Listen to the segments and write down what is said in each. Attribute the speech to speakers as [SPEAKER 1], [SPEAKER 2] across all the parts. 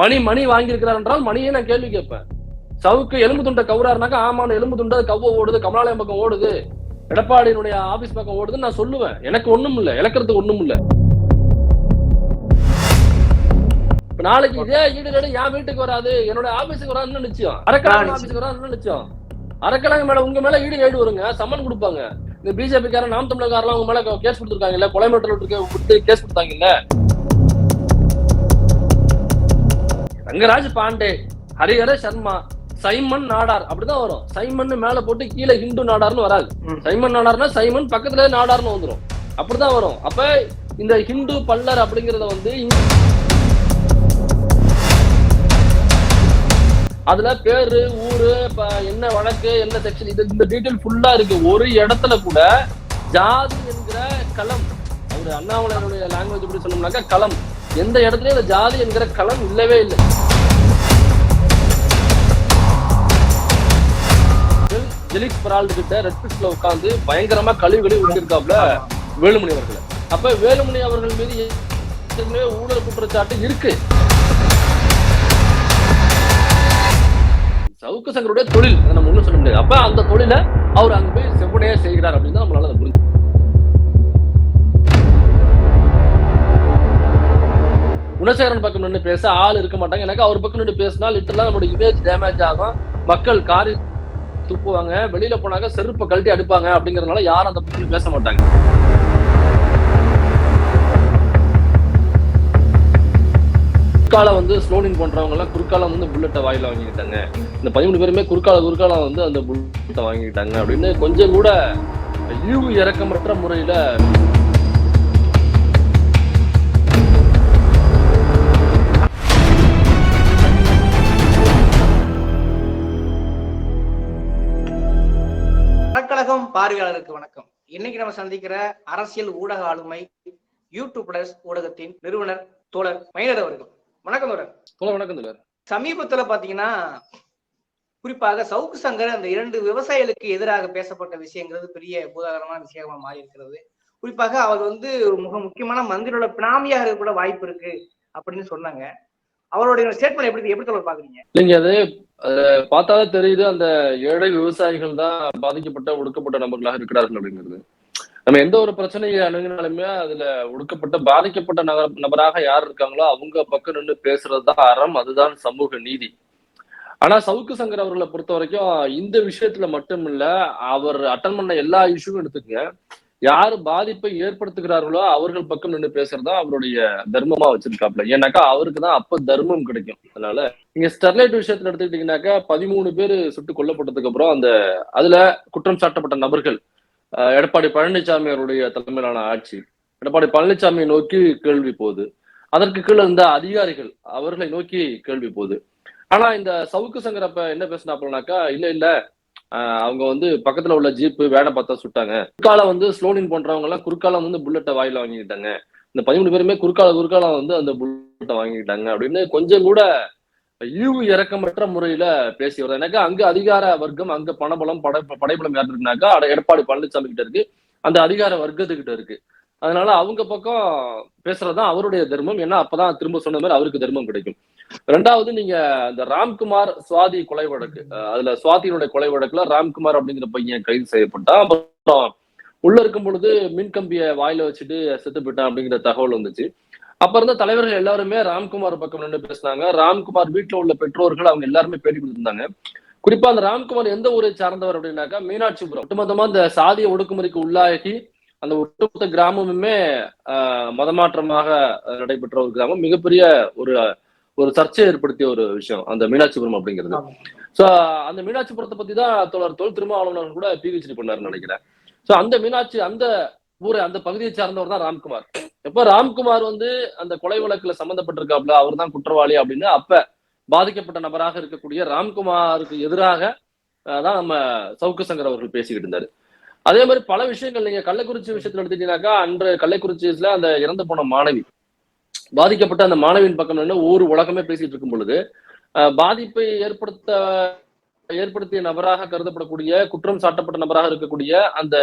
[SPEAKER 1] மணி மணி வாங்கியிருக்கிறார் என்றால் மணியை நான் கேள்வி கேட்பேன். சவுக்கு எலும்பு துண்டை கவுறாருனாக்கா ஆமான எலும்பு துண்டை கவ்வ ஓடுது கமலாலயம் பக்கம் ஓடுது. எடப்பாடியினுடைய ஆபீஸ் பக்கம் ஓடுதுன்னு நான் சொல்லுவேன். எனக்கு ஒண்ணும் இல்ல இழக்கிறதுக்கு ஒண்ணும் இல்ல. நாளைக்கு இதே ஈடுகேடு என் வீட்டுக்கு வராது என்னோட ஆபீஸுக்கு வராதுன்னு நிச்சயம் அரக்கலாங்க ஆபீஸுக்கு வராதுன்னு நிச்சயம் அரக்கலாங்க மேல உங்க மேல ஈடு கேடு வருங்க சம்மன் கொடுப்பாங்க. இந்த பிஜேபி காரன் நாம் தமிழர்காரெல்லாம் உங்க மேல கேஸ் கொடுத்துருக்காங்கல்ல கொலை மிரட்டல் கேஸ் கொடுத்தாங்கல்ல ரங்கராஜ் பாண்டே ஹரிஹர சர்மா சைமன் நாடார் அப்படிதான் வரும். சைமன் மேல போட்டு கீழே ஹிந்து நாடார்னு வராது. சைமன் நாடார்னா சைமன் பக்கத்துல நாடார்னு வந்துரும். அப்படிதான் வரும். அப்ப இந்த ஹிந்து பல்லர் அப்படிங்கறத வந்து அதுல பேரு ஊரு இப்ப என்ன வழக்கு என்ன செக்ஷன் இது இந்த டீடைல் ஃபுல்லா இருக்கு. ஒரு இடத்துல கூட ஜாதி என்கிற களம் அவரு அண்ணாமலையருடைய லாங்குவேஜ் எப்படி சொன்னோம்னாக்கா களம். எந்த இடத்துலயும் இந்த ஜாதி என்கிற களம் இல்லவே இல்லை. ஜெலிக் பரால்டு கிட்ட ரெட் உட்காந்து பயங்கரமா கழிவு கழிவு விட்டுருக்காப்ல வேலுமணி அவர்கள். அப்ப வேலுமணி அவர்கள் மீது ஏற்கனவே ஊழல் குற்றச்சாட்டு இருக்கு. சவுக்கு சங்கருடைய தொழில் அதை நம்ம ஒண்ணும் சொல்ல முடியாது. அப்ப அந்த தொழிலை அவர் அங்க போய் செவ்வனையா செய்கிறார் அப்படின்னு தான் நம்மளால அதை புரிஞ்சு குணசேகரன் பக்கம் நின்று பேச ஆள் இருக்க மாட்டாங்க. எனக்கு அவர் பக்கம் நின்று பேசினா லிட்டரலா நம்மளோட இமேஜ் டேமேஜ் ஆகும். மக்கள் காரி துப்புவாங்க. வெளியில போனாங்க செருப்பை கழட்டி அடிப்பாங்க அப்படிங்கறதுனால யாரும் அந்த பக்கம் பேச மாட்டாங்க. குறுக்கால வந்து ஸ்லோனிங் பண்றவங்க எல்லாம் குறுக்கால வந்து புல்லட்டை வாயில வாங்கிக்கிட்டாங்க. இந்த பதிமூணு பேருமே குறுக்கால குறுக்கால வந்து அந்த புல்லட்டை வாங்கிக்கிட்டாங்க அப்படின்னு கொஞ்சம் கூட ஈவு இறக்கமற்ற முறையில
[SPEAKER 2] வணக்கழகம் பார்வையாளருக்கு வணக்கம். இன்னைக்கு நம்ம சந்திக்கிற அரசியல் ஊடக ஆளுமை யூடியூப் பிளஸ் ஊடகத்தின் நிறுவனர் தோழர் மைனர் அவர்கள். வணக்கம் தோழர்.
[SPEAKER 1] சொல்ல வணக்கம் தோழர்.
[SPEAKER 2] சமீபத்துல பாத்தீங்கன்னா குறிப்பாக சவுக்கு சங்கர் அந்த இரண்டு விவசாயிகளுக்கு எதிராக பேசப்பட்ட விஷயங்கிறது பெரிய பூதாகரமான விஷயமா மாறி இருக்கிறது குறிப்பாக அவர் வந்து ஒரு மிக முக்கியமான மந்திரியோட பினாமியாக இருக்க கூட வாய்ப்பு இருக்கு அப்படின்னு சொன்னாங்க. அவருடைய ஸ்டேட்மெண்ட் எப்படி எப்படி தோழர் பாக்குறீங்க?
[SPEAKER 1] இல்லைங்க அது பார்த்தாலே தெரியுது அந்த ஏழை விவசாயிகள் தான் பாதிக்கப்பட்ட ஒடுக்கப்பட்ட நபர்களாக இருக்கிறார்கள் அப்படிங்கிறது. நம்ம எந்த ஒரு பிரச்சனையை அணுகினாலுமே அதுல ஒடுக்கப்பட்ட பாதிக்கப்பட்ட நகர நபராக யார் இருக்காங்களோ அவங்க பக்கம் நின்று பேசுறதுதான் அறம் அதுதான் சமூக நீதி. ஆனா சவுக்கு சங்கர் அவர்களை பொறுத்த வரைக்கும் இந்த விஷயத்துல மட்டும் இல்ல அவர் அட்டன் பண்ண எல்லா இஷ்யூவும் எடுத்துக்கங்க. யாரு பாதிப்பை ஏற்படுத்துகிறார்களோ அவர்கள் பக்கம் நின்று பேசுறதா அவருடைய தர்மமா வச்சிருக்காப்ல ஏன்னாக்கா அவருக்கு தான் அப்ப தர்மம் கிடைக்கும். அதனால நீங்க ஸ்டெர்லைட் விஷயத்துல எடுத்துக்கிட்டீங்கன்னாக்கா பதிமூணு பேர் சுட்டு கொல்லப்பட்டதுக்கு அப்புறம் அந்த அதுல குற்றம் சாட்டப்பட்ட நபர்கள் அஹ், எடப்பாடி பழனிசாமி அவருடைய தலைமையிலான ஆட்சி எடப்பாடி பழனிசாமியை நோக்கி கேள்வி போகுது. அதற்கு கீழே இருந்த அதிகாரிகள் அவர்களை நோக்கி கேள்வி போகுது. ஆனா இந்த சவுக்கு சங்கரப்ப என்ன பேசினாப்லனாக்கா இல்ல இல்ல அவங்க வந்து பக்கத்துல உள்ள ஜீப்பு வேனை பார்த்தா சுட்டாங்க. குறுக்கால வந்து ஸ்லோனின் பண்றவங்க எல்லாம் குறுக்காலம் வந்து புல்லட்டை வாயில வாங்கிக்கிட்டாங்க. இந்த பதிமூணு பேருமே குறுக்கால குறுக்கால வந்து அந்த புல்லட்டை வாங்கிக்கிட்டாங்க அப்படின்னு கொஞ்சம் கூட ஈவு இறக்கமற்ற முறையில பேசி வருது எனக்கு அங்க அதிகார வர்க்கம் அங்க பணபலம் படை படைபலம் யார் இருக்குனாக்கா எடப்பாடி பழனிசாமி கிட்ட இருக்கு. அந்த அதிகார வர்க்கத்துக்கிட்ட இருக்கு. அதனால அவங்க பக்கம் பேசுறதுதான் அவருடைய தர்மம். ஏன்னா அப்பதான் திரும்ப சொன்ன மாதிரி அவருக்கு தர்மம் கிடைக்கும். ரெண்டாவது நீங்க இந்த ராம்குமார் சுவாதி கொலை வழக்கு அதுல சுவாதியினுடைய கொலை வழக்குல ராம்குமார் அப்படிங்கிற பையன் கைது செய்யப்பட்டான். அப்புறம் உள்ள இருக்கும் பொழுது மின்கம்பிய வாயில வச்சுட்டு செத்து போயிட்டான் அப்படிங்கிற தகவல் வந்துச்சு. அப்ப இருந்த தலைவர்கள் எல்லாருமே ராம்குமார் பக்கம் நின்று பேசினாங்க. ராம்குமார் வீட்டுல உள்ள பெற்றோர்கள் அவங்க எல்லாருமே பேட்டி கொடுத்திருந்தாங்க. குறிப்பா அந்த ராம்குமார் எந்த ஊரை சார்ந்தவர் அப்படின்னாக்கா மீனாட்சிபுரம். ஒட்டுமொத்தமா இந்த சாதிய ஒடுக்குமுறைக்கு உள்ளாகி அந்த ஒட்டுமொத்த கிராமமுமே ஆஹ் மதமாற்றமாக நடைபெற்ற ஒரு கிராமம். மிகப்பெரிய ஒரு ஒரு சர்ச்சை ஏற்படுத்திய ஒரு விஷயம் அந்த மீனாட்சிபுரம் அப்படிங்கிறது. சோ அந்த மீனாட்சிபுரத்தை பத்தி தான் தோழர் தொல் திருமாவளவன் கூட பிஹெச்டி பண்ணாருன்னு நினைக்கிறேன். சோ அந்த மீனாட்சி அந்த ஊரை அந்த பகுதியை சார்ந்தவர் தான் ராம்குமார். எப்ப ராம்குமார் வந்து அந்த கொலை வழக்குல சம்பந்தப்பட்டிருக்காப்ல அவர் தான் குற்றவாளி அப்படின்னு அப்ப பாதிக்கப்பட்ட நபராக இருக்கக்கூடிய ராம்குமாருக்கு எதிராக தான் நம்ம சவுக்கு சங்கர் அவர்கள் பேசிக்கிட்டு இருந்தாரு. அதே மாதிரி பல விஷயங்கள் நீங்க கள்ளக்குறிச்சி விஷயத்துல எடுத்துட்டீங்கன்னாக்கா அன்று கள்ளக்குறிச்சியில அந்த இறந்து போன மாணவி பாதிக்கப்பட்ட அந்த மாணவியின் பக்கம் நின்று ஊர் உலகமே பேசிட்டு இருக்கும் பொழுது பாதிப்பை ஏற்படுத்த ஏற்படுத்திய நபராக கருதப்படக்கூடிய குற்றம் சாட்டப்பட்ட நபராக இருக்கக்கூடிய அந்த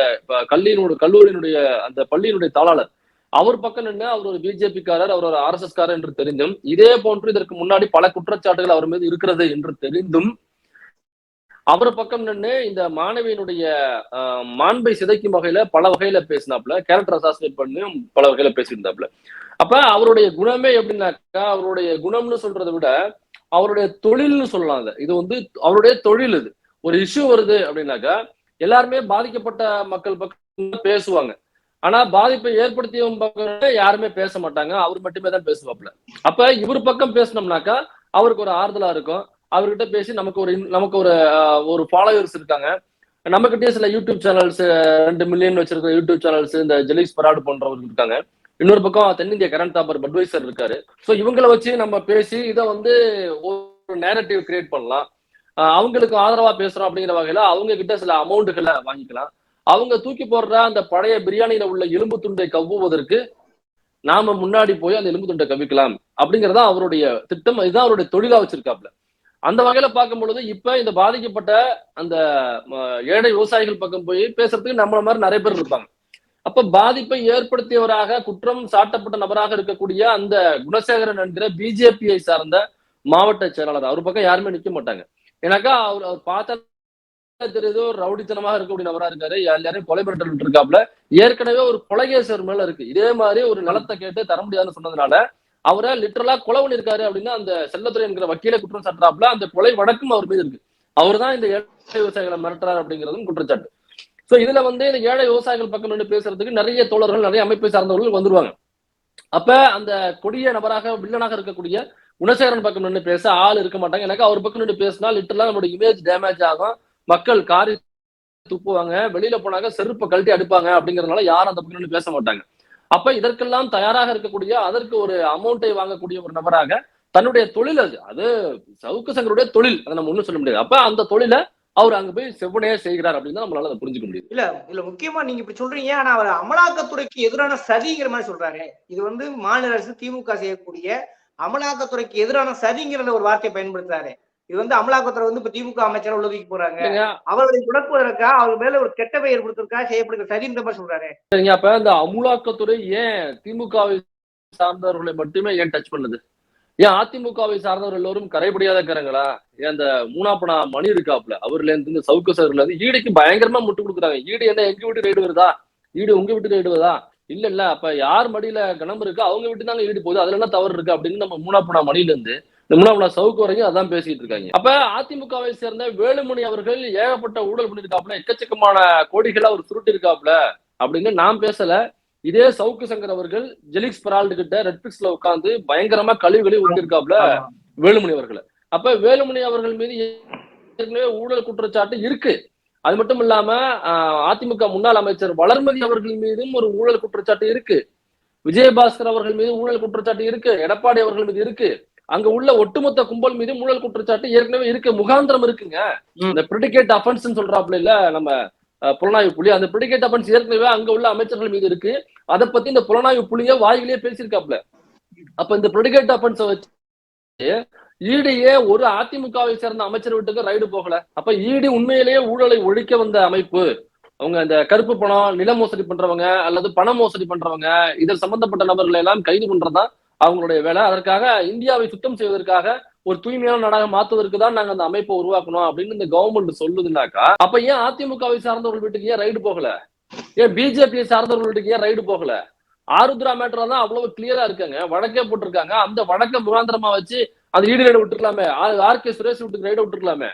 [SPEAKER 1] கல்லியினுடைய கல்லூரியினுடைய அந்த பள்ளியினுடைய தாளாளர் அவர் பக்கம் நின்று அவர் ஒரு பிஜேபி காரர் அவர் ஒரு ஆர் எஸ் காரர் என்று தெரிந்தும் இதே போன்று இதற்கு முன்னாடி பல குற்றச்சாட்டுகள் அவர் மீது இருக்கிறது என்று தெரிந்தும் அவர் பக்கம் நின்று இந்த மாணவியினுடைய மாண்பை சிதைக்கும் வகையில பல வகையில பேசினாப்ல கேரக்டர் அசாசினேட் பண்ணி பல வகையில பேசியிருந்தாப்ல அப்ப அவருடைய குணமே எப்படின்னாக்கா அவருடைய குணம்னு சொல்றதை விட அவருடைய தொழில்னு சொல்லலாம் அதை. இது வந்து அவருடைய தொழில் இது. ஒரு இஷ்யூ வருது அப்படின்னாக்கா எல்லாருமே பாதிக்கப்பட்ட மக்கள் பக்கம் பேசுவாங்க. ஆனா பாதிப்பை ஏற்படுத்தியவங்க பக்கம் யாருமே பேச மாட்டாங்க. அவர் மட்டுமே தான் பேசுவாப்ல அப்ப இவர் பக்கம் பேசினோம்னாக்கா அவருக்கு ஒரு ஆறுதலா இருக்கும். அவர்கிட்ட பேசி நமக்கு ஒரு நமக்கு ஒரு ஒரு ஃபாலோவர்ஸ் இருக்காங்க. நம்மகிட்டயே சில யூடியூப் சேனல்ஸ் ரெண்டு மில்லியன் வச்சிருக்க யூடியூப் சேனல்ஸ் இந்த ஜெலிக்ஸ் பராடு போன்றவர்கள் இருக்காங்க. இன்னொரு பக்கம் தென்னிந்திய கரண்ட் தாப்பர் அட்வைசர் இருக்காரு. ஸோ இவங்களை வச்சு நம்ம பேசி இதை வந்து ஒரு நேரட்டிவ் கிரியேட் பண்ணலாம். ஆஹ் அவங்களுக்கு ஆதரவா பேசுறோம் அப்படிங்கிற வகையில அவங்க கிட்ட சில அமௌண்ட்டுகளை வாங்கிக்கலாம். அவங்க தூக்கி போடுற அந்த பழைய பிரியாணியில உள்ள எலும்பு துண்டை கவ்வுவதற்கு நாம முன்னாடி போய் அந்த எலும்பு துண்டை கவிக்கலாம் அப்படிங்கறதா அவருடைய திட்டம். இதுதான் அவருடைய தொழிலா வச்சிருக்காப்ல அந்த வகையில பார்க்கும் பொழுது இப்ப இந்த பாதிக்கப்பட்ட அந்த ஏழை விவசாயிகள் பக்கம் போய் பேசுறதுக்கு நம்மள மாதிரி நிறைய பேர் இருப்பாங்க. அப்ப பாதிப்பை ஏற்படுத்தியவராக குற்றம் சாட்டப்பட்ட நபராக இருக்கக்கூடிய அந்த குணசேகரன் என்கிற பிஜேபியை சார்ந்த மாவட்ட செயலாளர். அவர் பக்கம் யாருமே நிக்க மாட்டாங்க. ஏன்னாக்கா அவர் அவர் பார்த்தா தெரியுது ஒரு ரவுடித்தனமாக இருக்கக்கூடிய நபரா இருக்காரு. எல்லாரையும் கொலை மிரட்டல் இருக்காப்ல ஏற்கனவே ஒரு கொலகேசர் மேல இருக்கு. இதே மாதிரி ஒரு நலத்தை கேட்டு தர முடியாதுன்னு சொன்னதுனால அவரை லிட்டரலா கொலை பண்ணிருக்காரு அப்படின்னு அந்த செல்லத்துறை என்கிற வக்கீல குற்றம் சாட்டுறாப்ல அந்த கொலை வழக்கும் அவர் மீது இருக்கு. அவர் தான் இந்த ஏழை விவசாயிகளை மிரட்டுறாரு அப்படிங்கிறதும் குற்றச்சாட்டு. சோ இதுல வந்து இந்த ஏழை விவசாயிகள் பக்கம் நின்று பேசுறதுக்கு நிறைய தோழர்கள் நிறைய அமைப்பை சார்ந்தவர்கள் வந்துருவாங்க. அப்ப அந்த கொடிய நபராக வில்லனாக இருக்கக்கூடிய குணசேகரன் பக்கம் நின்று பேச ஆள் இருக்க மாட்டாங்க. எனக்கு அவர் பக்கம் நின்று பேசினா லிட்டரலா நம்மளோட இமேஜ் டேமேஜ் ஆகும். மக்கள் காரி துப்புவாங்க. வெளியில போனாங்க செருப்பை கழட்டி அடிப்பாங்க அப்படிங்கறதுனால யாரும் அந்த பக்கம் நின்று பேச மாட்டாங்க. அப்ப இதற்கெல்லாம் தயாராக இருக்கக்கூடிய அதற்கு ஒரு அமௌண்ட்டை வாங்கக்கூடிய ஒரு நபராக தன்னுடைய தொழில் அது அது சவுக்கு சங்கருடைய தொழில் அதை நம்ம ஒண்ணும் சொல்ல முடியாது. அப்ப அந்த தொழிலை அவர் அங்க போய் செவ்வனையா செய்கிறார் அப்படின்னு நம்மளால அதை புரிஞ்சுக்க முடியுது.
[SPEAKER 2] இல்ல இல்ல முக்கியமா நீங்க இப்படி சொல்றீங்க ஆனா அவர் அமலாக்கத்துறைக்கு எதிரான சதிங்கிற மாதிரி சொல்றாரு. இது வந்து மாநில அரசு திமுக செய்யக்கூடிய அமலாக்கத்துறைக்கு எதிரான சதிங்கிற ஒரு வார்த்தையை பயன்படுத்துறாரு. இது வந்து அமலாக்கத்துறை வந்து இப்ப திமுக அமைச்சர் உள்ளதுக்கு போறாங்க. அவர்களை முடக்குவதற்காக அவர் மேல ஒரு கெட்ட பெயர் கொடுத்திருக்காக செய்யப்படுகிற சதின்ற மாதிரி சொல்றாரு.
[SPEAKER 1] சரிங்க அப்ப இந்த அமுலாக்கத்துறை ஏன் திமுகவை சார்ந்தவர்களை மட்டுமே ஏன் டச் பண்ணுது? ஏன் அதிமுகவை சார்ந்தவர் எல்லோரும் கரைபடியாத கரங்களா? ஏன் அந்த மூணாப்பனா மணி இருக்காப்ல அவர்ல இருந்து இந்த சவுக்கு சார்ல இருந்து ஈடுக்கு பயங்கரமா முட்டு கொடுக்குறாங்க. ஈடு என்ன எங்க வீட்டு ரைடு வருதா? ஈடு உங்க வீட்டு ரைடு வருதா? இல்ல இல்ல அப்ப யார் மடியில கணம்பு இருக்கோ அவங்க வீட்டு தாங்க ஈடு போகுது. அதுல என்ன தவறு இருக்கு அப்படின்னு நம்ம மூணாப்பனா மணில இருந்து இந்த மூணாப்பனா சவுக்கு வரைக்கும் அதான் பேசிட்டு இருக்காங்க. அப்ப அதிமுகவை சேர்ந்த வேலுமணி அவர்கள் ஏகப்பட்ட ஊழல் பண்ணிருக்காப்புல எக்கச்சக்கமான கோடிகளை அவர் சுருட்டி இருக்காப்புல அப்படின்னு நான் பேசல. இதே சவுக்கு சங்கர் அவர்கள் ஜெலிக்ஸ் பரால்டு கிட்ட ரெட்பிக்ஸ்ல உட்கார்ந்து பயங்கரமா கழிவு கழிவு ஊட்டிருக்காப்ல வேலுமணி அவர்களை. அப்ப வேலுமணி அவர்கள் மீது ஏற்கனவே ஊழல் குற்றச்சாட்டு இருக்கு. அது மட்டும் இல்லாம அதிமுக முன்னாள் அமைச்சர் வளர்மதி அவர்கள் மீதும் ஒரு ஊழல் குற்றச்சாட்டு இருக்கு. விஜயபாஸ்கர் அவர்கள் மீது ஊழல் குற்றச்சாட்டு இருக்கு. எடப்பாடி அவர்கள் மீது இருக்கு. அங்க உள்ள ஒட்டுமொத்த கும்பல் மீது ஊழல் குற்றச்சாட்டு ஏற்கனவே இருக்கு. முகாந்திரம் இருக்குங்க. இந்த பிரிடிகேட் அஃபென்ஸ் சொல்றாப்புல இல்ல நம்ம புலனாய்வு புலி அந்த பிரிடிகேட் அஃபென்ஸ் ஏற்கனவே அங்க உள்ள அமைச்சர்கள் மீது இருக்கு. அதை பத்தி இந்த புலனாய்வு புள்ளிய வாயிலேயே பேசியிருக்காப்ல அப்ப இந்த ப்ரொடிகேட் அஃபென்ஸை வச்சு ஈடியே ஒரு அதிமுகவை சேர்ந்த அமைச்சர் வீட்டுக்கு ரைடு போகல. அப்ப ஈடி உண்மையிலேயே ஊழலை ஒழிக்க வந்த அமைப்பு அவங்க அந்த கருப்பு பணம் நில மோசடி பண்றவங்க அல்லது பண மோசடி பண்றவங்க இதில் சம்பந்தப்பட்ட நபர்களை எல்லாம் கைது பண்றதுதான் அவங்களுடைய வேலை. அதற்காக இந்தியாவை சுத்தம் செய்வதற்காக ஒரு தூய்மையான நாடாக மாத்துவதற்கு தான் நாங்க அந்த அமைப்பை உருவாக்கணும் அப்படின்னு இந்த கவர்மெண்ட் சொல்லுதுனாக்கா அப்ப ஏன் அதிமுகவை சார்ந்தவர்கள் வீட்டுக்கு ஏன் ரைடு போகல? ஏன் பிஜேபி சார்ந்தவர்கள் வீட்டுக்கு ஏன் ரைடு போகல? ஆருத்ரா மேட்டர் தான் அவ்வளவு கிளியரா இருக்காங்க. வழக்கே போட்டிருக்காங்க. அந்த வழக்க முகாந்திரமா வச்சு அந்த ஈடு ரைடு விட்டுருக்கலாமே. ஆர் கே சுரேஷ் வீட்டுக்கு ரைடு விட்டுருக்கலாமே.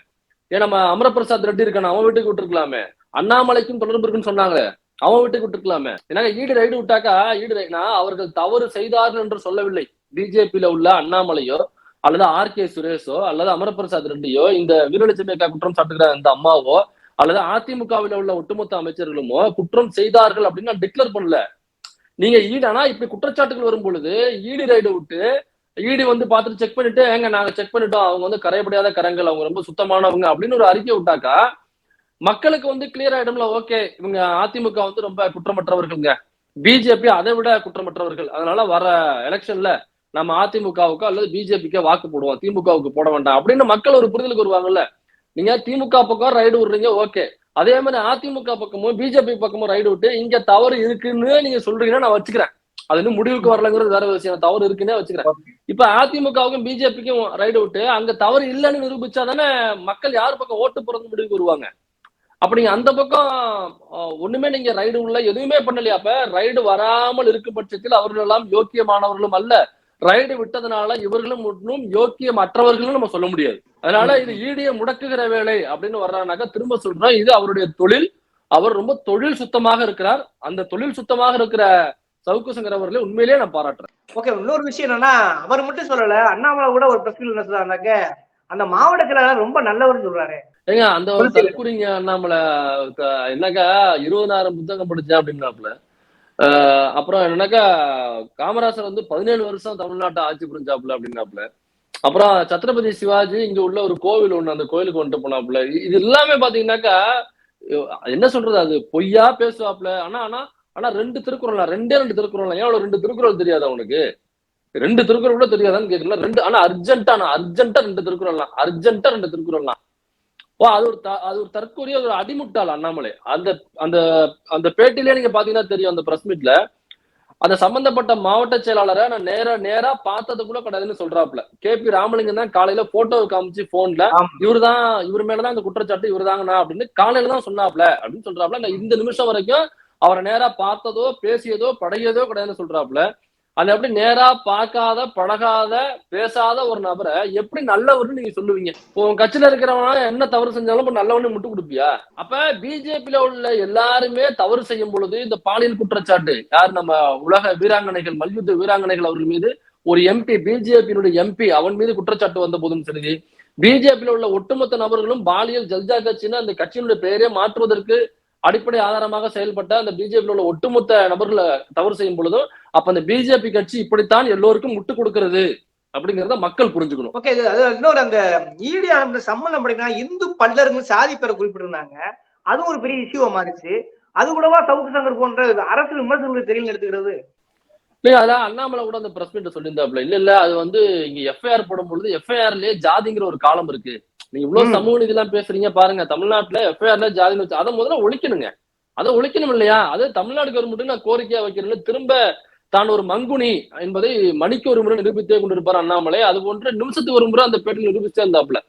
[SPEAKER 1] ஏன் நம்ம அமரபிரசாத் ரெட்டி இருக்கான அவன் வீட்டுக்கு விட்டுருக்கலாமே. அண்ணாமலைக்கும் தொடர்பு இருக்குன்னு சொன்னாங்க அவன் வீட்டுக்கு விட்டுருக்கலாமே. ஏன்னா ஈடு ரைடு விட்டாக்கா ஈடு ரைடுனா அவர்கள் தவறு செய்தார்கள் என்று சொல்லவில்லை. பிஜேபியில உள்ள அண்ணாமலையோ அல்லது ஆர் கே சுரேஷோ அல்லது அமரபிரசாத் ரெட்டியோ இந்த வீரலட்சுமி குற்றம் சாட்டுகிற அந்த அம்மாவோ அல்லது அதிமுகவில் உள்ள ஒட்டுமொத்த அமைச்சர்களுமோ குற்றம் செய்தார்கள் அப்படின்னு நான் டிக்ளேர் பண்ணல. நீங்க ஈடானா இப்படி குற்றச்சாட்டுகள் வரும் பொழுது ஈடி ரைடு விட்டு ஈடி வந்து பார்த்துட்டு செக் பண்ணிட்டு ஏங்க நாங்க செக் பண்ணிட்டோம். அவங்க வந்து கரையப்படியாத கரங்கள் அவங்க ரொம்ப சுத்தமானவங்க அப்படின்னு ஒரு அறிக்கை விட்டாக்கா மக்களுக்கு வந்து கிளியர் ஆயிடும்ல ஓகே இவங்க அதிமுக வந்து ரொம்ப குற்றமற்றவர்கள்ங்க. பிஜேபி அதை விட குற்றமற்றவர்கள். அதனால வர எலெக்ஷன்ல நம்ம அதிமுகவுக்கோ அல்லது பிஜேபிக்கோ வாக்கு போடுவோம். திமுகவுக்கு போட வேண்டாம் அப்படின்னு மக்கள் ஒரு புரிதலுக்கு வருவாங்கல்ல. நீங்க திமுக பக்கம் ரைடு விடுறீங்க ஓகே அதே மாதிரி அதிமுக பக்கமும் பிஜேபி பக்கமும் ரைடு விட்டு இங்க தவறு இருக்குன்னு நீங்க சொல்றீங்கன்னா நான் வச்சுக்கிறேன். அது வந்து முடிவுக்கு வரலங்கிறது வேற விஷயம். தவறு இருக்குன்னே வச்சுக்கிறேன். இப்ப அதிமுகவுக்கும் பிஜேபிக்கும் ரைடு விட்டு அங்க தவறு இல்லைன்னு நிரூபிச்சா தானே மக்கள் யார் பக்கம் ஓட்டு போறது முடிவுக்கு வருவாங்க. அப்ப நீங்க அந்த பக்கம் ஒண்ணுமே நீங்க ரைடு உள்ள எதுவுமே பண்ணலையா அப்ப ரைடு வராமல் இருக்கும் பட்சத்தில் அவர்கள் எல்லாம் யோக்கியமானவர்களும் அல்ல. ரைடு விட்டதுனால இவர்களும் ஒன்றும் யோக்கியமற்றவர்களும் நம்ம சொல்ல முடியாது. அதனால இது ஈடிய முடக்குகிற வேலை அப்படின்னு வர்றானாக்கா திரும்ப சொல்றோம் இது அவருடைய தொழில். அவர் ரொம்ப தொழில் சுத்தமாக இருக்கிறார். அந்த தொழில் சுத்தமாக இருக்கிற சவுக்கு சங்கர் அவர்களை உண்மையிலேயே நான் பாராட்டுறேன்.
[SPEAKER 2] ஓகே இன்னொரு விஷயம் என்னன்னா அவர் மட்டும் சொல்லல அண்ணாமலை கூட ஒரு பிரஸ் என்ன அந்த மாவட்ட ரொம்ப நல்லவர்னு சொல்றாரு.
[SPEAKER 1] ஏங்க அந்த ஒரு. தற்குறிங்க அண்ணாமலை என்னக்கா இருபதாயிரம் புத்தகம் படிச்சேன் அப்படின்னாப்புல? அப்புறம் என்னன்னாக்கா காமராசர் வந்து பதினேழு வருஷம் தமிழ்நாட்டை ஆட்சி புரிஞ்சாப்புல அப்படின்னாப்புல. அப்புறம் சத்ரபதி சிவாஜி இங்க உள்ள ஒரு கோவில் ஒண்ணு அந்த கோயிலுக்கு வந்துட்டு போனாப்புல. இது எல்லாமே பாத்தீங்கன்னாக்கா என்ன சொல்றது அது பொய்யா பேசுவாப்புல. ஆனா ஆனா ஆனா ரெண்டு திருக்குறள் ரெண்டே ரெண்டு திருக்குறள் ஏன் ரெண்டு திருக்குறள் தெரியாது அவனுக்கு ரெண்டு திருக்குறள் கூட தெரியாதான்னு கேட்கல ரெண்டு ஆனா அர்ஜென்டா நான் அர்ஜென்ட்டா ரெண்டு திருக்குறள்லாம் அர்ஜென்டா ரெண்டு திருக்குறள்லாம். ஓ அது ஒரு அது ஒரு தற்கொலைய ஒரு அடிமுட்டாள் அண்ணாமலை. அந்த அந்த அந்த பேட்டிலே நீங்க பாத்தீங்கன்னா தெரியும் அந்த பிரஸ் மீட்ல அந்த சம்பந்தப்பட்ட மாவட்ட செயலாளரை நான் நேரா நேரா பார்த்தது கூட கிடையாதுன்னு சொல்றாப்புல. கே பி ராமலிங்கம் தான் காலையில போட்டோ காமிச்சு போன்ல
[SPEAKER 2] ஆமா.
[SPEAKER 1] இவருதான் இவர் மேலதான் இந்த குற்றச்சாட்டு இவர் தாங்கண்ணா அப்படின்னு காலையில தான் சொன்னாப்ல அப்படின்னு சொல்றாப்புல. நான் இந்த நிமிஷம் வரைக்கும் அவரை நேரா பார்த்ததோ பேசியதோ பழகியதோ கிடையாதுன்னு சொல்றாப்புல. அது எப்படி நேரா பார்க்காத பழகாத பேசாத ஒரு நபரை எப்படி நல்லவர்னு நீங்க சொல்லுவீங்க? உன் கட்சியில இருக்கிறவனா என்ன தவறு செஞ்சாலும் இப்ப நல்லவனு முட்டு கொடுப்பியா? அப்ப பிஜேபியில உள்ள எல்லாருமே தவறு செய்யும் பொழுது இந்த பாலியல் குற்றச்சாட்டு யார் நம்ம உலக வீராங்கனைகள் மல்யுத்த வீராங்கனைகள் அவர்கள் மீது ஒரு எம்பி பிஜேபியினுடைய எம்பி அவன் மீது குற்றச்சாட்டு வந்த போதும் சரி. பிஜேபியில உள்ள ஒட்டுமொத்த நபர்களும் பாலியல் ஜல்ஜா கட்சின்னு அந்த கட்சியினுடைய பெயரே மாற்றுவதற்கு அடிப்படை ஆதாரமாக செயல்பட்ட அந்த பிஜேபியில் உள்ள ஒட்டுமொத்த நபர்களை தவறு செய்யும் பொழுதும் அப்ப அந்த பிஜேபி கட்சி இப்படித்தான் எல்லோருக்கும் முட்டு கொடுக்கிறது அப்படிங்கறத மக்கள் புரிஞ்சுக்கணும்.
[SPEAKER 2] ஓகே அது இன்னொரு அந்த ஈடி அந்த சம்பந்தம் படிக்கணும் இந்து பல்லருங்க சாதி பேரை குறிப்பிட்டிருந்தாங்க. அதுவும் ஒரு பெரிய இஷ்யூவா மாறிச்சு அது கூடவா சவுக்கு சங்கர் போன்ற அரசு விமர்சனங்கள் தெரியல எடுத்துக்கிறது?
[SPEAKER 1] இல்லையா அதான் அண்ணாமலை கூட அந்த பிரஸ் மீட் சொல்லியிருந்தாப்ல இல்ல இல்ல அது வந்து இங்க எஃப்ஐஆர் போடும் பொழுது எஃப்ஐஆர்லயே ஜாதிங்கிற ஒரு காலம் இருக்கு. நீங்க இவ்வளவு. சமூக நீதிலாம் பேசுறீங்க பாருங்க. தமிழ்நாட்டுல எஃப்ஐஆர்ல ஜாதின்னு வச்சு அதை முதல்ல ஒழிக்கணுங்க. அதை ஒழிக்கணும் இல்லையா? அது தமிழ்நாடு கவர்மெண்ட் நான் கோரிக்கையா வைக்கிறேன்னு திரும்ப தான் ஒரு மங்குனி என்பதை மணிக்கு ஒரு முறை நிரூபித்தே கொண்டிருப்பார் அண்ணாமலை. அது போன்று நிமிஷத்துக்கு ஒரு முறை அந்த பேட்டில் நிரூபிச்சே இருந்தாப்ல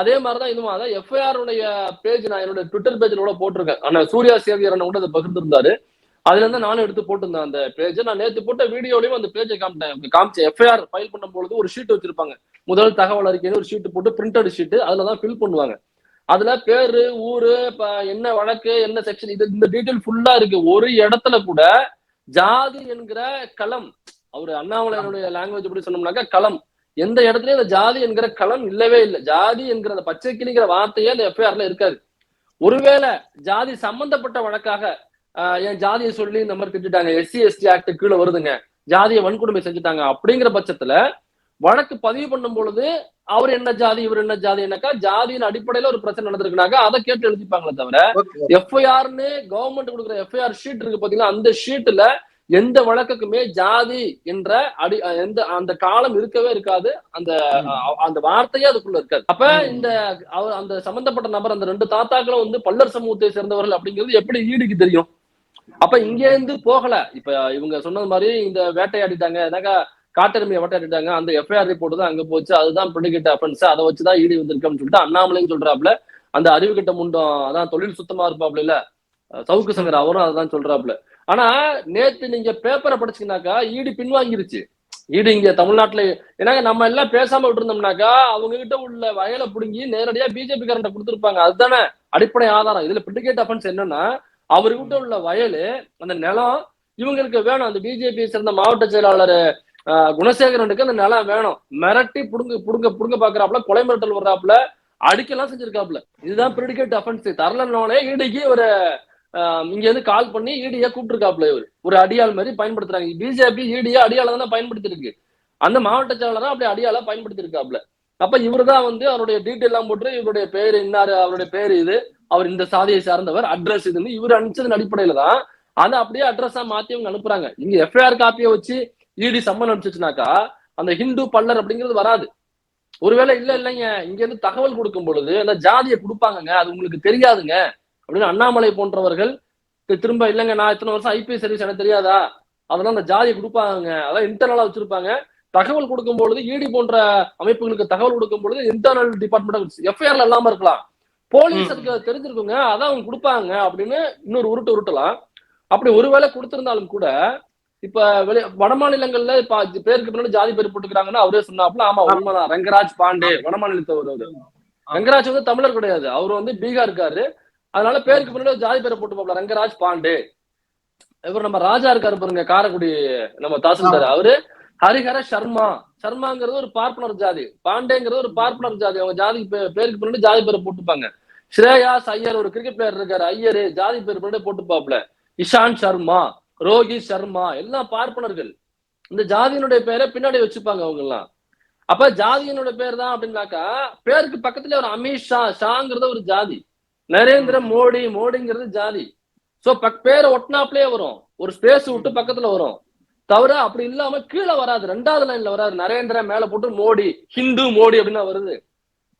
[SPEAKER 1] அதே மாதிரிதான் இதுவும். அதான் எஃப்ஐஆர் உடைய பேஜ் நான் என்னோட ட்விட்டர் பேஜ்ல கூட போட்டிருக்கேன். ஆனா சூர்யா சேவியர் கூட அதை பகிர்ந்திருந்தாரு. அதுல இருந்து நானும் எடுத்து போட்டிருந்தேன் அந்த பேஜ் நான் நேத்து போட்ட வீடியோலயும் அந்த பேஜை காமிட்டேன் காமிச்சேன். எஃப்ஐஆர் ஃபைல் பண்ணும்பொழுது ஒரு ஷீட் வச்சிருப்பாங்க. முதல் தகவல் அறிக்கைன்னு ஒரு ஷீட் போட்டு பிரிண்டட் ஷீட் அதுல தான் ஃபில் பண்ணுவாங்க. அதுல பேரு ஊரு இப்ப என்ன வழக்கு என்ன செக்ஷன் இது இந்த டீட்டெயில் ஃபுல்லா இருக்கு. ஒரு இடத்துல கூட ஜாதி என்கிற களம் அவரு அண்ணாமலையனுடைய லாங்குவேஜ் எப்படி சொன்னோம்னாக்கா களம். எந்த இடத்துலயும் இந்த ஜாதி என்கிற களம் இல்லவே இல்லை. ஜாதி என்கிற அந்த பச்சை கிளிங்கிற வார்த்தையே அந்த எஃப்ஐஆர்ல இருக்காது. ஒருவேளை ஜாதி சம்பந்தப்பட்ட வழக்காக என் ஜாதியை சொல்லி இந்த மாதிரி திட்டாங்க எஸ்சி எஸ்டி ஆக்ட் கீழே வருதுங்க. ஜாதியை வன்கொடுமை செஞ்சுட்டாங்க. அப்படிங்கிற பட்சத்துல வழக்கு பதிவு பண்ணும் பொழுது அவர் என்ன ஜாதி இவர் என்ன ஜாதினாக்கா ஜாதியின் அடிப்படையில ஒரு பிரச்சனை நடந்திருக்குனாக்கா அதை கேட்டு எழுதிப்பாங்களே தவிர எஃப்ஐஆர்னு கவர்மெண்ட் கொடுக்குற எஃப்ஐஆர் ஷீட் இருக்கு பாத்தீங்கன்னா அந்த ஷீட்ல எந்த வழக்குக்குமே ஜாதி என்ற அடி எந்த அந்த காலம் இருக்கவே இருக்காது. அந்த அந்த வார்த்தையே அதுக்குள்ள இருக்காது. அப்ப இந்த அவர் அந்த சம்பந்தப்பட்ட நபர் அந்த ரெண்டு தாத்தாக்களும் வந்து பல்லர் சமூகத்தை சேர்ந்தவர்கள் அப்படிங்கிறது எப்படி ஈடுக்கு தெரியும்? அப்ப இங்க இருந்து போகல. இப்ப இவங்க சொன்னது மாதிரி இந்த வேட்டையாடிட்டாங்க ஏன்னாக்கா காட்டெருமையை வேட்டையாடிட்டாங்க அந்த எஃப்ஐஆர் ரிப்போர்ட் தான் அங்க போச்சு அதுதான் பிரிடிகேட் அஃபென்ஸ் அதை வச்சுதான் ஈடு வந்திருக்கோம்னு சொல்லிட்டு அண்ணாமலையும் சொல்றாப்ல அந்த அறிவு கிட்ட முண்டம் அதான் தொழில் சுத்தமா இருப்பாப்ல இல்ல? சவுக்கு சங்கர் அவரும் அதான் சொல்றாப்ல ஆனா நேத்து நீங்க பேப்பரை படிச்சீங்கன்னாக்கா ஈடு பின்வாங்கிருச்சு. ஈடு இங்க தமிழ்நாட்டுல ஏன்னா நம்ம எல்லாம் பேசாம விட்டுருந்தோம்னாக்கா அவங்க கிட்ட உள்ள வயலை புடுங்கி நேரடியா பிஜேபி காரண்ட கொடுத்துருப்பாங்க. அதுதானே அடிப்படை ஆதாரம். இதுல பிரிடிகேட் அஃபென்ஸ் என்னன்னா அவர்கிட்ட உள்ள வயல் அந்த நிலம் இவங்களுக்கு வேணும். அந்த பிஜேபி சேர்ந்த மாவட்ட செயலாளர் ஆஹ், குணசேகரனுக்கு அந்த நிலம் வேணும். மிரட்டி புடுங்க புடுங்க புடுங்க பாக்குறாப்புல கொலை மிரட்டல் வர்றாப்புல அடிக்கலாம் செஞ்சிருக்காப்புல. இதுதான் பிரிடிகேட் அஃபென்ஸ் தரலனோடனே ஈடிக்கு ஒரு ஆஹ், இங்க இருந்து கால் பண்ணி ஈடியா கூப்பிட்டுருக்காப்புல இவர். ஒரு அடியாள் மாதிரி பயன்படுத்துறாங்க. பிஜேபி ஈடியா அடியால தானே பயன்படுத்திருக்கு அந்த மாவட்ட செயலாளர் அப்படி அடியால பயன்படுத்தி இருக்காப்புல அப்ப இவர்தான் வந்து அவருடைய டீட்டெயில் எல்லாம் போட்டு இவருடைய பேர் இன்னாரு அவருடைய பேர் இது. அவர் இந்த சாதியை சார்ந்தவர் அட்ரஸ் இதுன்னு இவர் அனுப்பிச்சதன் அடிப்படையில தான் அதை அப்படியே அட்ரஸா மாத்தி அவங்க அனுப்புறாங்க. இங்க எஃப்ஐஆர் காப்பியை வச்சு இடி சம்மன் அனுப்பிச்சுனாக்கா அந்த ஹிந்து பல்லர் அப்படிங்கிறது வராது. ஒருவேளை இல்ல இல்லைங்க இங்க இருந்து தகவல் கொடுக்கும் பொழுது அந்த ஜாதியை கொடுப்பாங்கங்க அது உங்களுக்கு தெரியாதுங்க அப்படின்னு அண்ணாமலை போன்றவர்கள் திரும்ப இல்லைங்க நான் இத்தனை வருஷம் ஐபிஎஸ் சர்வீஸ் எனக்கு தெரியாதா? அதெல்லாம் அந்த ஜாதியை கொடுப்பாங்க அதான் இன்டர்னலா வச்சிருப்பாங்க. தகவல் கொடுக்கும் பொழுது இடி போன்ற அமைப்புகளுக்கு தகவல் கொடுக்கும் பொழுது இன்டர்னல் டிபார்ட்மெண்ட் எஃப்ஐஆர்ல இல்லாம இருக்கலாம். போலீஸ் அதுக்கு தெரிஞ்சிருக்குங்க. அதான் அவங்க கொடுப்பாங்க அப்படின்னு இன்னொரு உருட்டு உருட்டலாம். அப்படி ஒருவேளை கொடுத்திருந்தாலும் கூட இப்ப வெளி வட மாநிலங்கள்ல இப்ப பேருக்கு பின்னாடி ஜாதி பேர் போட்டுக்கிறாங்கன்னா அவரே சொன்னாப்புல ஆமா உண்மைதான். ரங்கராஜ் பாண்டே வட மாநிலத்தவர் அவரு ரங்கராஜ் வந்து தமிழர் கிடையாது. அவர் வந்து பீகார் இருக்காரு. அதனால பேருக்கு பின்னாடி ஜாதி பேரை போட்டு பாப்பல ரங்கராஜ் பாண்டே. இவர் நம்ம ராஜா இருக்காரு பாருங்க காரைக்குடி நம்ம தாசில்தார். அவரு ஹரிஹர சர்மா. சர்மாங்கிறது ஒரு பார்ப்பனர் ஜாதி. பாண்டேங்கிறது ஒரு பார்ப்பனர் ஜாதி. அவங்க ஜாதி பேருக்கு பின்னாடி ஜாதி பேரை போட்டுப்பாங்க. ஸ்ரேயாஸ் ஐயர் ஒரு கிரிக்கெட் பிளேயர் இருக்காரு ஐயரு. ஜாதி பேர் பின்னாடி போட்டுப்பாப்ல இஷாந்த் சர்மா ரோஹித் சர்மா எல்லாம் பார்ப்பனர்கள். இந்த ஜாதியினுடைய பேரை பின்னாடி வச்சுப்பாங்க அவங்க எல்லாம் அப்ப ஜாதியினுடைய பேர் தான் அப்படின்னாக்கா பேருக்கு பக்கத்துல ஒரு அமித் ஷா ஷாங்கிறது ஒரு ஜாதி. நரேந்திர மோடி மோடிங்கிறது ஜாதி. சோ பக் பேரை ஒட்டினாப்லயே வரும். ஒரு ஸ்பேஸ் விட்டு பக்கத்துல வரும். தவிர அப்படி இல்லாம கீழே வராது ரெண்டாவது லைன்ல வராது. நரேந்திர மேல போட்டு மோடி ஹிந்து மோடி அப்படின்னு வருது.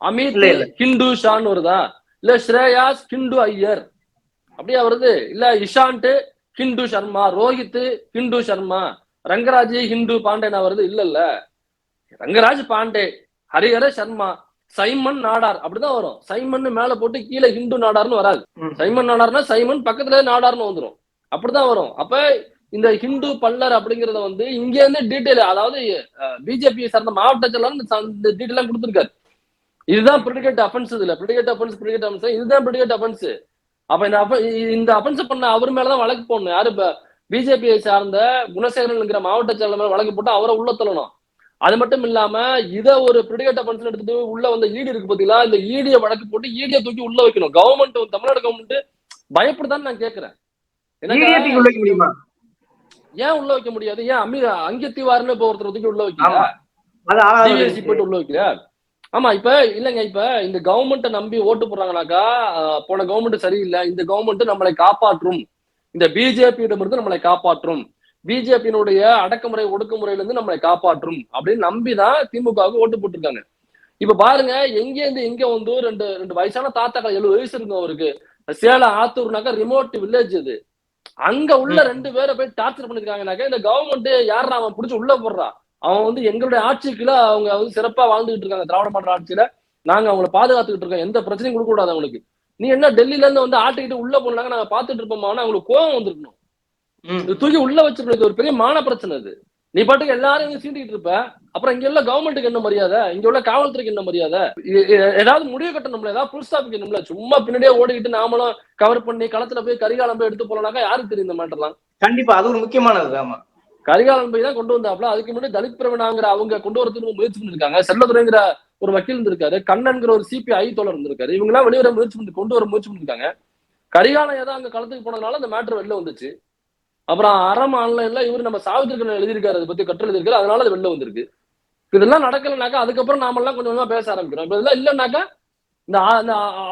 [SPEAKER 1] அமித். ஹிந்து ஷான் வருதா? இல்ல ஸ்ரேயாஸ் ஹிந்து ஐயர். அப்படியா வருது? இல்ல இஷாண்ட் ஹிந்து சர்மா ரோஹித் ஹிந்து சர்மா. ரங்கராஜ் ஹிந்து பாண்டேனா வருது? இல்ல இல்ல. ரங்கராஜ் பாண்டே. ஹரிஹர சர்மா. சைமன் நாடார். அப்படிதான் வரும். சைமன் மேல போட்டு கீழே ஹிந்து நாடார்னு வராது. சைமன் நாடார்னா சைமன் பக்கத்துல நாடார்னு வந்துரும். அப்படிதான் வரும். அப்ப இந்த ஹிந்து பல்லர் அப்படிங்கறத வந்து இங்க இருந்து டீட்டெயில் அதாவது பிஜேபி சார்ந்த மாவட்ட செயலாளர் இந்த டீட்டெயில் இதுதான் பிரிடிகேட் அஃபென்ஸ் இதுல. பிரிடிகேட் அஃபென்ஸ் பிரிடிகேட் அஃபென்ஸ் இதுதான் பிரிடிகேட் அஃபென்ஸ் அப்ப இந்த இந்த அஃபென்ஸ் பண்ண அவர் மேலதான் வழக்கு போடணும். யாரு இப்ப பிஜேபியை சார்ந்த குணசேகரன்ங்கிற மாவட்ட செயலாளர் மேல வழக்கு போட்டு அவரை உள்ள தள்ளணும். அது மட்டும் இல்லாம இத ஒரு பிரிடிகேட் அஃபென்ஸ் எடுத்துட்டு உள்ள வந்த ஈடி இருக்கு பாத்தீங்களா? இந்த ஈடியை வழக்கு போட்டு ஈடியை தூக்கி உள்ள வைக்கணும். கவர்மெண்ட் தமிழ்நாடு கவர்மெண்ட் பயப்படுதான்னு நான் கேக்குறேன் எனக்கு
[SPEAKER 2] ஈடியத்துக்கு உள்ள வைக்க முடியுமா
[SPEAKER 1] ஏன் உள்ள வைக்க முடியாது? ஏன் அமி அங்கத்திவாருன்னு இப்ப ஒருத்தர் தூக்கி உள்ள.
[SPEAKER 2] அது
[SPEAKER 1] டிவிஎஸ்சி போட்டு உள்ள வைக்கல? ஆமா இப்ப இல்லங்க இப்ப இந்த கவர்மெண்ட்டை நம்பி ஓட்டு போடுறாங்கனாக்கா போன கவர்மெண்ட் சரியில்லை. இந்த கவர்மெண்ட் நம்மளை காப்பாற்றும். இந்த பிஜேபியிடம் இருந்து நம்மளை காப்பாற்றும். பிஜேபியினுடைய அடக்குமுறை ஒடுக்குமுறையில இருந்து நம்மளை காப்பாற்றும் அப்படின்னு நம்பிதான் திமுகவுக்கு ஓட்டு போட்டிருக்காங்க. இப்ப பாருங்க எங்க இருந்து எங்க வந்து ரெண்டு ரெண்டு வயசான தாத்தாக்கள் எழுபது வயசு இருக்கும் அவருக்கு. சேலம் ஆத்தூர்னாக்கா ரிமோட் வில்லேஜ் இது. அங்க உள்ள ரெண்டு பேரை போய் டார்ச்சர் பண்ணிருக்காங்கனாக்கா இந்த கவர்மெண்ட் யாரா அவன் பிடிச்சி உள்ள போடுறா? அவன் வந்து எங்களுடைய ஆட்சிக்குள்ள அவங்க வந்து சிறப்பா வாழ்ந்துகிட்டு இருக்காங்க திராவிட மாடல் ஆட்சியில. நாங்க அவங்களை பாதுகாத்துக்கிட்டு இருக்கோம் எந்த பிரச்சனையும் கொடுக்க கூடாது அவங்களுக்கு. நீ என்ன டெல்லியில இருந்து வந்து ஆட்டிக்கிட்டு உள்ள போனாங்க நாங்க பாத்துட்டு இருப்போமா அவங்களுக்கு கோவம் வந்திருக்கணும். தூக்கி உள்ள வச்சிருக்கணும் இது ஒரு பெரிய மான பிரச்சனை இது. நீ பாட்டுக்கு எல்லாரும் இங்க சீண்டிக்கிட்டு இருப்ப. அப்புறம் இங்க உள்ள கவர்மெண்ட்டுக்கு என்ன மரியாதை? இங்க உள்ள காவல்துறைக்கு என்ன மரியாதை? ஏதாவது முடிவு கட்டணும்ல? ஏதாவது புல் ஸ்டாப் வைக்கணும்ல சும்மா பின்னாடியே ஓடிக்கிட்டு நாமளும் கவர் பண்ணி களத்துல போய் கரிகாலம் போய் எடுத்து போலனாக்கா யாருக்கு தெரியும் இந்த மேட்டர்லாம்
[SPEAKER 2] கண்டிப்பா அது ஒரு முக்கியமானது ஆமா.
[SPEAKER 1] கரிகாலன் போய் தான் கொண்டு வந்தாப்ல அதுக்கு முன்னாடி தலித் பிரவீனாங்கிற அவங்க கொண்டு வரதுக்கு முயற்சி பண்ணிருக்காங்க. செல்லதுரைங்கிற ஒரு வக்கீல் இருந்திருக்காரு. கண்ணன்கிற ஒரு சிபிஐ தோழர் இருந்திருக்காரு. இவங்க எல்லாம் வெளிவர முயற்சி பண்ணி கொண்டு வர முயற்சி பண்ணிருக்காங்க. கரிகாலன் ஏதோ அங்க களத்துக்கு போனதுனால அந்த மேட்டர் வெளில வந்துச்சு. அப்புறம் அறம் ஆன்லைன்ல இவர் நம்ம சாவித்திரிக்கன் எழுதியிருக்காரு அதை பத்தி கட்டுரை எழுதியிருக்காரு அதனால அது வெளில வந்திருக்கு. இதெல்லாம் நடக்கலைனாக்கா அதுக்கப்புறம் நாமெல்லாம் கொஞ்சம் கொஞ்சமா பேச ஆரம்பிக்கிறோம். இப்ப இதெல்லாம் இல்லைனாக்கா இந்த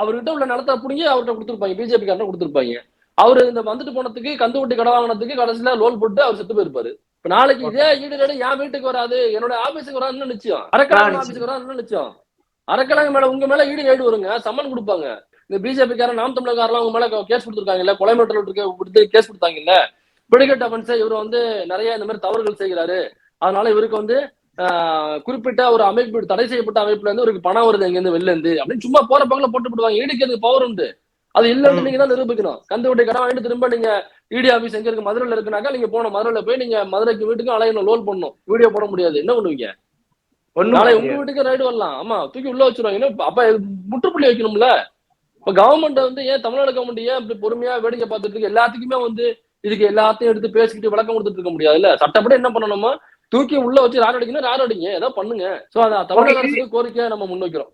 [SPEAKER 1] அவர்கிட்ட உள்ள நிலத்தை புடுங்கி அவர்கிட்ட கொடுத்துருப்பாங்க பிஜேபி காரன் கொடுத்துருப்பாங்க. அவரு இந்த வந்துட்டு போனதுக்கு கந்து வட்டி கடை வாங்கினதுக்கு கடைசியில லோன் போட்டு அவர் செத்து போயிருப்பாரு. இப்ப நாளைக்கு இதே ஈடு ரேடு என் வீட்டுக்கு வராது என்னோட ஆபீஸுக்கு வராதுன்னு நிச்சயம் அரக்கலாங்க. ஆபீஸுக்கு வராதுன்னு நிச்சயம் அரக்கலாங்க மேல உங்க மேல ஈடு ரேடு வருங்க சம்மன் கொடுப்பாங்க. இந்த பிஜேபி காரன் நாம் தமிழர்காரெல்லாம் உங்க மேல கேஸ் கொடுத்துருக்காங்கல்ல கொலை மிரட்டல் கொடுத்து கேஸ் கொடுத்தாங்கல்ல பிடிக்கட் அஃபென்ஸ் இவர் வந்து நிறைய இந்த மாதிரி தவறுகள் செய்கிறாரு. அதனால இவருக்கு வந்து குறிப்பிட்ட ஒரு அமைப்பு தடை செய்யப்பட்ட அமைப்புல இருந்து இவருக்கு பணம் வருது எங்க இருந்து வெளில இருந்து. அப்படின்னு சும்மா போற பக்கத்துல போட்டு போடுவாங்க ஈடுக்கு அதுக்கு பவர் உண்டு. அது இல்லன்னு. நீங்க தான் நிரூபிக்கணும். கந்து வட்டி கடன் வாங்கிட்டு திரும்ப நீங்க இடி ஆபீஸ் எங்க இருக்கு? மதுரையில இருக்குனாக்கா நீங்க போன மதுரையில போய் நீங்க மதுரைக்கு வீட்டுக்கு அலையணும் லோன் பண்ணணும் வீடியோ போட முடியாது. என்ன பண்ணுவீங்க? நாளை உங்க வீட்டுக்கு ரைடு வரலாம். ஆமா தூக்கி உள்ள வச்சிருவாங்க. அப்ப முற்றுப்புள்ளி வைக்கணும்ல. இப்ப கவர்மெண்ட் வந்து ஏன் தமிழ்நாடு கவர்மெண்ட் ஏன் இப்படி பொறுமையா வேடிக்கை பார்த்துட்டு இருக்கு? எல்லாத்துக்குமே வந்து இதுக்கு எல்லாத்தையும் எடுத்து பேசிக்கிட்டு விளக்கம் கொடுத்துட்டு இருக்க முடியாது இல்ல? சட்டப்படி என்ன பண்ணணுமா தூக்கி உள்ள வச்சு ரார் அடிக்கணும் ரார் அடிங்க ஏதோ பண்ணுங்க. சோ அதான் தமிழக அரசுக்கு கோரிக்கையை நம்ம முன்வைக்கிறோம்.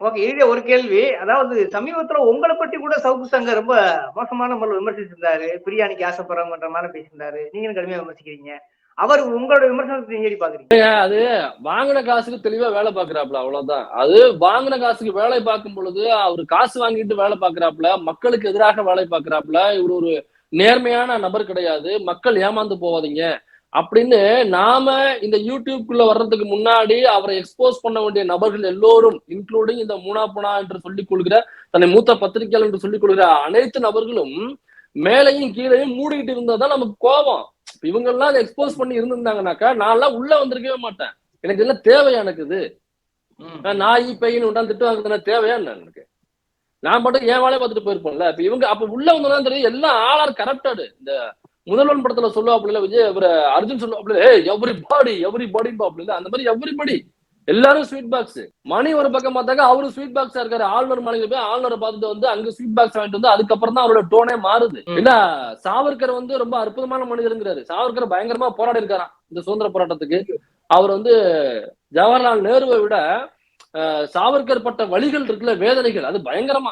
[SPEAKER 2] ஓகே இதுல ஒரு கேள்வி. அதாவது சமீபத்துல உங்களை பத்தி கூட சவுக்கு சங்கர் ரொம்ப மோசமான முறையில் விமர்சிச்சிருந்தாரு. பிரியாணிக்கு ஆசைப்படுறவங்கன்ற மாதிரி பேசியிருந்தாரு. நீங்களும் கடுமையா விமர்சிக்கிறீங்க. அவர் உங்களோட விமர்சனத்தை எப்படி பாக்குறீங்க?
[SPEAKER 1] அது வாங்கின காசுக்கு தெளிவா வேலை பாக்குறாப்ல அவ்வளவுதான். அது வாங்கின காசுக்கு வேலை பார்க்கும் பொழுது அவர் காசு வாங்கிட்டு வேலை பாக்குறாப்ல மக்களுக்கு எதிராக வேலை பாக்குறாப்ல இவர் ஒரு நேர்மையான நபர் கிடையாது. மக்கள் ஏமாந்து போவாதீங்க. அப்படின்னு நாம இந்த யூடியூப்குள்ள வர்றதுக்கு முன்னாடி அவரை எக்ஸ்போஸ் பண்ண வேண்டிய நபர்கள் எல்லோரும் இன்க்ளூடிங் இந்த மூனாப்புனா என்று சொல்லிக் கொள்கிற தன்னை மூத்த பத்திரிகையாளர் என்று சொல்லிக் கொள்கிற அனைத்து நபர்களும் மேலையும் கீழையும் மூடிக்கிட்டு இருந்ததுதான் நமக்கு கோபம். இவங்க எல்லாம் அதை எக்ஸ்போஸ் பண்ணி இருந்திருந்தாங்கனாக்கா நான் எல்லாம் உள்ள வந்திருக்கவே மாட்டேன். எனக்கு இதெல்லாம் தேவையா எனக்கு இது? நாய் பையன் உண்டாந்து திட்டு வாங்குறது தேவையா எனக்கு? நான் மட்டும் என் வேலையை பார்த்துட்டு போயிருப்போம்ல இப்ப இவங்க அப்ப உள்ள வந்தோம்னா தெரியும் எல்லாம் ஆளார் கரப்டடு இந்த முதல்வன் படத்துல சொல்லுவாப்புல விஜய் இவர அர்ஜுன் சொல்லுவாப்புல ஏ எவ்ரி பாடி எவ்ரி பாடி பாப்புல அந்த மாதிரி எவ்ரி படி எல்லாரும் ஸ்வீட் பாக்ஸ் மணி ஒரு பக்கம் பார்த்தாக்க அவரு ஸ்வீட் பாக்ஸா இருக்காரு. ஆளுநர் மாளிகை போய் ஆளுநரை பார்த்துட்டு வந்து அங்க ஸ்வீட் பாக்ஸ் வாங்கிட்டு வந்து அதுக்கப்புறம் தான் அவரோட டோனே மாறுது. இல்ல சாவர்கர் வந்து ரொம்ப அற்புதமான மனிதருங்கிறாரு. சாவர்கர் பயங்கரமா போராடி இருக்காராம் இந்த சுதந்திர போராட்டத்துக்கு. அவர் வந்து ஜவஹர்லால் நேருவை விட சாவர்கர் பட்ட வழிகள் இருக்குல்ல வேதனைகள். அது பயங்கரமா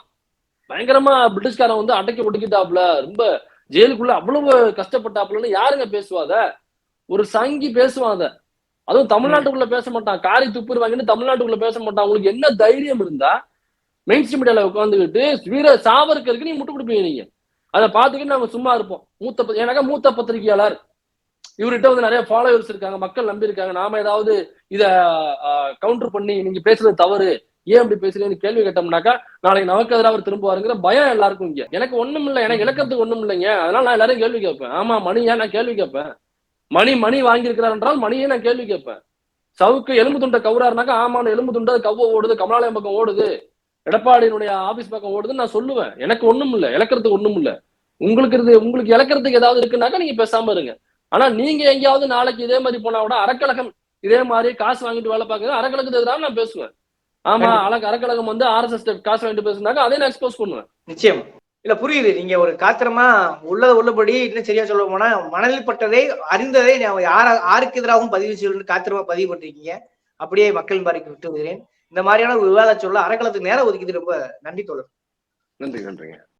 [SPEAKER 1] பயங்கரமா பிரிட்டிஷ்காரன் வந்து அடக்கி ஒடுக்கிட்டாப்ல ரொம்ப ஜெயிலுக்குள்ள அவ்வளவு கஷ்டப்பட்டாப்புலன்னு யாருங்க பேசுவாத ஒரு சங்கி பேசுவான் அத. அதுவும் தமிழ்நாட்டுக்குள்ள பேச மாட்டான். காரி துப்புருவாங்கன்னு தமிழ்நாட்டுக்குள்ள பேச மாட்டான். உங்களுக்கு என்ன தைரியம் இருந்தா மெயின் ஸ்ட்ரீம் மீடியால உட்காந்துக்கிட்டு வீர சாவர்கருக்கு நீங்க முட்டு கொடுப்பீங்க நீங்க. அதை பார்த்துக்கிட்டு நாங்க சும்மா இருப்போம். மூத்த ப- எனக்கா மூத்த பத்திரிகையாளர். இவர்கிட்ட வந்து நிறைய ஃபாலோவர்ஸ் இருக்காங்க மக்கள் நம்பி இருக்காங்க. நாம ஏதாவது இத கவுண்டர் பண்ணி நீங்க பேசுறது தவறு ஏன் அப்படி பேசுறீங்கன்னு கேள்வி கேட்டோம்னாக்கா நாளைக்கு நமக்கு எதிராக அவர் திரும்புவாருங்கிற பயம் எல்லாருக்கும் இங்க. எனக்கு ஒண்ணும் இல்லை எனக்கு இலக்கத்துக்கு ஒண்ணும் இல்லைங்க. அதனால நான் எல்லாரும் கேள்வி கேட்பேன். ஆமா மணி ஏன் நான் கேள்வி கேட்பேன். மணி மணி வாங்கியிருக்கிறார் என்றால் மணியே நான் கேள்வி கேட்பேன். சவுக்கு எலும்பு துண்டை கவுறாருனாக்கா ஆமா எலும்பு துண்டை அது கவ்வ ஓடுது கமலாலயம் பக்கம் ஓடுது. எடப்பாடியினுடைய ஆபீஸ் பக்கம் ஓடுதுன்னு நான் சொல்லுவேன். எனக்கு ஒண்ணும் இல்லை இழக்கிறதுக்கு ஒண்ணும் இல்லை. உங்களுக்கு இருந்து உங்களுக்கு இழக்கிறதுக்கு ஏதாவது இருக்குனாக்கா நீங்க பேசாம இருங்க. ஆனா நீங்க எங்கேயாவது நாளைக்கு இதே மாதிரி போனா கூட அறக்கழகம் இதே மாதிரி காசு வாங்கிட்டு வேலை பார்க்குறது அறக்கழகத்துக்கு எதிராக நான் பேசுவேன். ஆமா அழகு அறக்கழகம் வந்து ஆர்எஸ்எஸ் காசு வாங்கிட்டு பேசுனாக்கா அதை நான் எக்ஸ்போஸ் பண்ணுவேன்.
[SPEAKER 2] நிச்சயம். இல்ல புரியுது. நீங்க ஒரு காத்திரமா உள்ளத உள்ளபடி இன்னும் சரியா சொல்ல போனா மணலில் பட்டதை அறிந்ததை யார யாருக்கு எதிராகவும் பதிவு செய்யணும்னு காத்திரமா பதிவு பண்ணிருக்கீங்க. அப்படியே மக்கள் பாரிக்கு விட்டு விடுகிறேன். இந்த மாதிரியான ஒரு விவாத சொல்ல அறக்களத்துக்கு நேரம் ஒதுக்கிது ரொம்ப நன்றி தோழர்.
[SPEAKER 1] நன்றி நன்றிங்க.